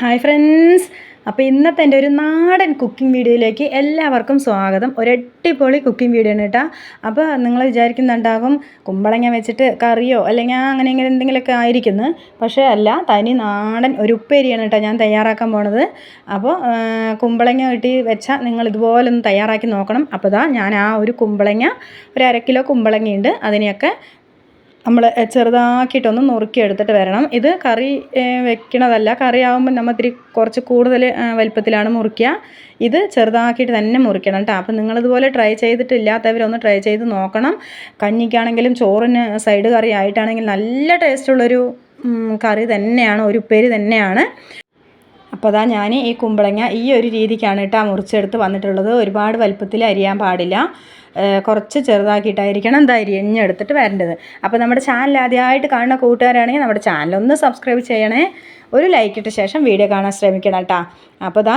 Hi friends അപ്പോൾ ഇന്നത്തെ എന്റെ ഒരു നാടൻ കുക്കിംഗ് വീഡിയോയിലേക്ക് എല്ലാവർക്കും സ്വാഗതം. ഒരു കുക്കിംഗ് വീഡിയോ ആണ് കേട്ടോ അപ്പോൾ നിങ്ങൾ വിചാരിക്കുന്നുണ്ടാകും കുമ്പളങ്ങ വെച്ചിട്ട് കറിയോ അല്ലെങ്കിൽ അങ്ങനെ ഇങ്ങനെ എന്തെങ്കിലുമൊക്കെ ആയിരിക്കുന്നു. പക്ഷേ അല്ല തനി നാടൻ ഒരു ഉപ്പേരിയാണ് കേട്ടോ ഞാൻ തയ്യാറാക്കാൻ പോണത്. അപ്പോൾ കുമ്പളങ്ങ കിട്ടി വെച്ചാൽ നിങ്ങൾ ഇതുപോലെ ഒന്ന് തയ്യാറാക്കി നോക്കണം. അപ്പോൾ ഞാൻ ആ ഒരു കുമ്പളങ്ങ ഒരു അര കിലോ കുമ്പളങ്ങയുണ്ട്. അതിനെയൊക്കെ നമ്മൾ ചെറുതാക്കിയിട്ടൊന്ന് നുറുക്കി എടുത്തിട്ട് വരണം. ഇത് കറി വെക്കണതല്ല. കറി ആകുമ്പോൾ നമ്മൾ ഇത്തിരി കുറച്ച് കൂടുതൽ വലിപ്പത്തിലാണ് മുറിക്കുക ഇത് ചെറുതാക്കിയിട്ട് തന്നെ മുറിക്കണം കേട്ടോ അപ്പം നിങ്ങളിതുപോലെ ട്രൈ ചെയ്തിട്ടില്ലാത്തവരൊന്ന് ട്രൈ ചെയ്ത് നോക്കണം. കഞ്ഞിക്കാണെങ്കിലും ചോറിന് സൈഡ് കറി ആയിട്ടാണെങ്കിൽ നല്ല ടേസ്റ്റുള്ളൊരു കറി തന്നെയാണ് ഒരു ഉപ്പേരി തന്നെയാണ്. അപ്പോൾ അതാ ഞാൻ ഈ കുമ്പളങ്ങ ഈ ഒരു രീതിക്കാണ് കേട്ടോ മുറിച്ചെടുത്ത് വന്നിട്ടുള്ളത്. ഒരുപാട് വലുപ്പത്തിൽ അരിയാൻ പാടില്ല. കുറച്ച് ചെറുതാക്കിയിട്ടായിരിക്കണം എന്താ അരിഞ്ഞെടുത്തിട്ട് വരേണ്ടത്. അപ്പോൾ നമ്മുടെ ചാനൽ ആദ്യമായിട്ട് കാണുന്ന കൂട്ടുകാരാണെങ്കിൽ നമ്മുടെ ചാനൽ ഒന്ന് സബ്സ്ക്രൈബ് ചെയ്യണേ. ഒരു ലൈക്ക് ഇട്ട ശേഷം വീഡിയോ കാണാൻ ശ്രമിക്കണം കേട്ടോ അപ്പോൾ ദാ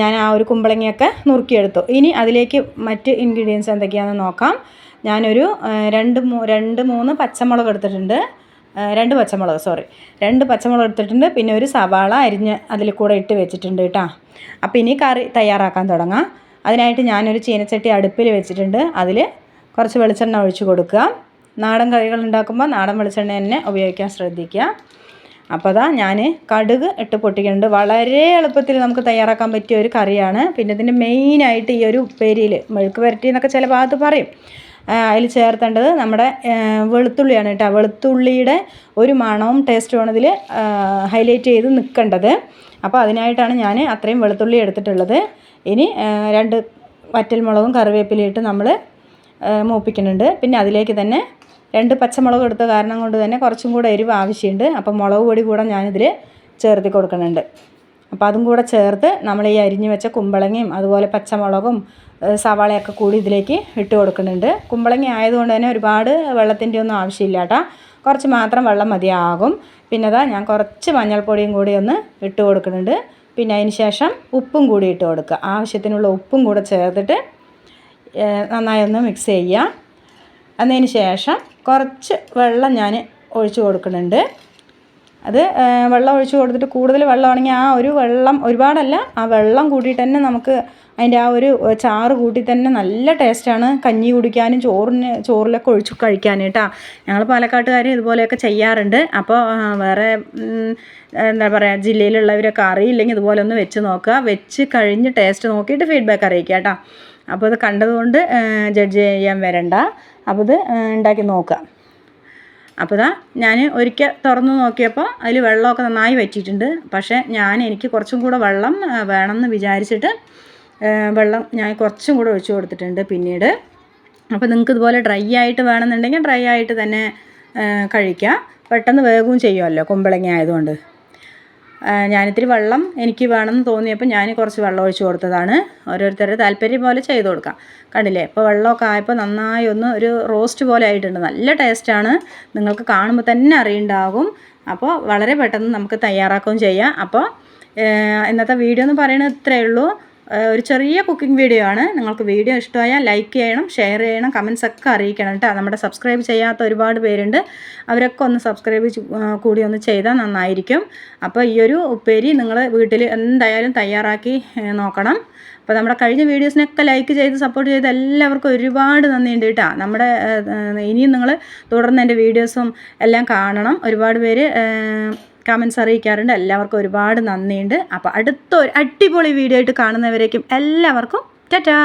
ഞാൻ ആ ഒരു കുമ്പളങ്ങയൊക്കെ നുറുക്കിയെടുത്തു. ഇനി അതിലേക്ക് മറ്റ് ഇൻഗ്രീഡിയൻസ് എന്തൊക്കെയാണെന്ന് നോക്കാം. ഞാനൊരു രണ്ട് രണ്ട് മൂന്ന് പച്ചമുളക് എടുത്തിട്ടുണ്ട്. രണ്ട് പച്ചമുളക് സോറി രണ്ട് പച്ചമുളക് എടുത്തിട്ടുണ്ട്. പിന്നെ ഒരു സവാള അരിഞ്ഞ് അതിൽ കൂടെ ഇട്ട് വെച്ചിട്ടുണ്ട് കേട്ടോ. അപ്പോൾ ഇനി കറി തയ്യാറാക്കാൻ തുടങ്ങാം. അതിനായിട്ട് ഞാനൊരു ചീനച്ചട്ടി അടുപ്പിൽ വെച്ചിട്ടുണ്ട്. അതിൽ കുറച്ച് വെളിച്ചെണ്ണ ഒഴിച്ച് കൊടുക്കുക. നാടൻ കറികൾ ഉണ്ടാക്കുമ്പോൾ നാടൻ വെളിച്ചെണ്ണ തന്നെ ഉപയോഗിക്കാൻ ശ്രദ്ധിക്കുക. അപ്പോൾ അതാ ഞാൻ കടുക് ഇട്ട് പൊട്ടിക്കുന്നുണ്ട്. വളരെ എളുപ്പത്തിൽ നമുക്ക് തയ്യാറാക്കാൻ പറ്റിയ ഒരു കറിയാണ്. പിന്നെ ഇതിന്റെ മെയിനായിട്ട് ഈ ഒരു ഉപ്പേരിയിൽ മെഴുക്ക് പുരട്ടി എന്നൊക്കെ ചില ഭാഗത്ത് പറയും. അതിൽ ചേർത്തേണ്ടത് നമ്മുടെ വെളുത്തുള്ളിയാണ് കേട്ടോ. വെളുത്തുള്ളിയുടെ ഒരു മണവും ടേസ്റ്റുമാണ് ഇതിൽ ഹൈലൈറ്റ് ചെയ്ത് നിൽക്കേണ്ടത്. അപ്പോൾ അതിനായിട്ടാണ് ഞാൻ അത്രയും വെളുത്തുള്ളി എടുത്തിട്ടുള്ളത്. ഇനി രണ്ട് വറ്റൽമുളകും കറിവേപ്പിലയിട്ട് നമ്മൾ മൂപ്പിക്കുന്നുണ്ട്. പിന്നെ അതിലേക്ക് തന്നെ രണ്ട് പച്ചമുളക് എടുത്ത കാരണം കൊണ്ട് തന്നെ കുറച്ചും കൂടെ എരിവ് ആവശ്യമുണ്ട്. അപ്പോൾ മുളക് പൊടി കൂടെ ഞാനിതിൽ ചേർത്തി കൊടുക്കുന്നുണ്ട്. അപ്പോൾ അതും കൂടെ ചേർത്ത് നമ്മൾ ഈ അരിഞ്ഞു വെച്ച കുമ്പളങ്ങയും അതുപോലെ പച്ചമുളകും സവാളയൊക്കെ കൂടി ഇതിലേക്ക് ഇട്ട് കൊടുക്കുന്നുണ്ട്. കുമ്പളങ്ങ ആയതുകൊണ്ട് തന്നെ ഒരുപാട് വെള്ളത്തിന്റെ ഒന്നും ആവശ്യമില്ല കേട്ടോ. കുറച്ച് മാത്രം വെള്ളം മതിയാകും. പിന്നെ അതാ ഞാൻ കുറച്ച് മഞ്ഞൾപ്പൊടിയും കൂടി ഒന്ന് ഇട്ട് കൊടുക്കുന്നുണ്ട്. പിന്നെ അതിന് ശേഷം ഉപ്പും കൂടി ഇട്ട് കൊടുക്കുക. ആവശ്യത്തിനുള്ള ഉപ്പും കൂടെ ചേർത്തിട്ട് നന്നായി ഒന്ന് മിക്സ് ചെയ്യുക. അതിന് ശേഷം കുറച്ച് വെള്ളം ഞാൻ ഒഴിച്ചു കൊടുക്കുന്നുണ്ട്. അത് വെള്ളം ഒഴിച്ച് കൊടുത്തിട്ട് കൂടുതൽ വെള്ളമാണെങ്കിൽ ആ ഒരു വെള്ളം ഒരുപാടല്ല ആ വെള്ളം കൂട്ടിയിട്ട് തന്നെ നമുക്ക് അതിന്റെ ആ ഒരു ചാറ് കൂട്ടി തന്നെ നല്ല ടേസ്റ്റാണ് കഞ്ഞി കുടിക്കാനും ചോറിന് ചോറിലൊക്കെ ഒഴിച്ച് കേട്ടോ. ഞങ്ങൾ പാലക്കാട്ടുകാർ ഇതുപോലെയൊക്കെ ചെയ്യാറുണ്ട്. അപ്പോൾ വേറെ എന്താ പറയുക ജില്ലയിലുള്ളവരൊക്കെ അറിയില്ലെങ്കിൽ ഇതുപോലെ ഒന്ന് വെച്ച് നോക്കുക. വെച്ച് കഴിഞ്ഞ് ടേസ്റ്റ് നോക്കിയിട്ട് ഫീഡ്ബാക്ക് അറിയിക്കുക കേട്ടോ. അപ്പോൾ ഇത് കണ്ടതുകൊണ്ട് ജഡ്ജ് ചെയ്യാൻ വരണ്ട. അപ്പോൾ ഇത് ഉണ്ടാക്കി നോക്കുക. അപ്പോൾ ഇതാ ഞാൻ ഒരിക്കൽ തുറന്നു നോക്കിയപ്പോൾ അതിൽ വെള്ളമൊക്കെ നന്നായി വറ്റിയിട്ടുണ്ട്. പക്ഷേ ഞാൻ എനിക്ക് കുറച്ചും കൂടെ വെള്ളം വേണമെന്ന് വിചാരിച്ചിട്ട് വെള്ളം ഞാൻ കുറച്ചും കൂടെ ഒഴിച്ചു കൊടുത്തിട്ടുണ്ട് പിന്നീട്. അപ്പോൾ നിങ്ങൾക്ക് ഇതുപോലെ ഡ്രൈ ആയിട്ട് വേണമെന്നുണ്ടെങ്കിൽ ഡ്രൈ ആയിട്ട് തന്നെ കഴിക്കാം. പെട്ടെന്ന് വേഗവും ചെയ്യുമല്ലോ കുമ്പളങ്ങ ആയതുകൊണ്ട്. ഞാനിത്തിരി വെള്ളം എനിക്ക് വേണമെന്ന് തോന്നിയപ്പോൾ ഞാൻ കുറച്ച് വെള്ളം ഒഴിച്ചു കൊടുത്തതാണ്. ഓരോരുത്തരുടെ താല്പര്യം പോലെ ചെയ്ത് കൊടുക്കാം. കണ്ടില്ലേ? ഇപ്പോൾ വെള്ളമൊക്കെ ആയപ്പോൾ നന്നായി ഒന്ന് ഒരു റോസ്റ്റ് പോലെ ആയിട്ടുണ്ട്. നല്ല ടേസ്റ്റാണ് നിങ്ങൾക്ക് കാണുമ്പോൾ തന്നെ അറിയുണ്ടാകും. അപ്പോൾ വളരെ പെട്ടെന്ന് നമുക്ക് തയ്യാറാക്കുകയും ചെയ്യാം. അപ്പോൾ ഇന്നത്തെ വീഡിയോ എന്ന് പറയുന്നത് ഇത്രയേ ഉള്ളൂ. ഒരു ചെറിയ കുക്കിംഗ് വീഡിയോ ആണ്. നിങ്ങൾക്ക് വീഡിയോ ഇഷ്ടമായാൽ ലൈക്ക് ചെയ്യണം ഷെയർ ചെയ്യണം കമൻസ് ഒക്കെ അറിയിക്കണം കേട്ടോ. നമ്മുടെ സബ്സ്ക്രൈബ് ചെയ്യാത്ത ഒരുപാട് പേരുണ്ട്. അവരൊക്കെ ഒന്ന് സബ്സ്ക്രൈബ് കൂടി ഒന്ന് ചെയ്താൽ നന്നായിരിക്കും. അപ്പോൾ ഈ ഒരു ഉപ്പേരി നിങ്ങൾ വീട്ടിൽ എന്തായാലും തയ്യാറാക്കി നോക്കണം. അപ്പോൾ നമ്മുടെ കഴിഞ്ഞ വീഡിയോസിനൊക്കെ ലൈക്ക് ചെയ്ത് സപ്പോർട്ട് ചെയ്ത് എല്ലാവർക്കും ഒരുപാട് നന്ദിയുണ്ട് കേട്ടോ. നമ്മുടെ ഇനിയും നിങ്ങൾ തുടർന്ന് എന്റെ വീഡിയോസും എല്ലാം കാണണം. ഒരുപാട് പേര് കമൻസ് അറിയിക്കാറുണ്ട്. എല്ലാവർക്കും ഒരുപാട് നന്ദിയുണ്ട്. അപ്പോൾ അടുത്ത ഒരു അടിപൊളി വീഡിയോ ആയിട്ട് കാണുന്നവരേക്കും എല്ലാവർക്കും ടാറ്റാ!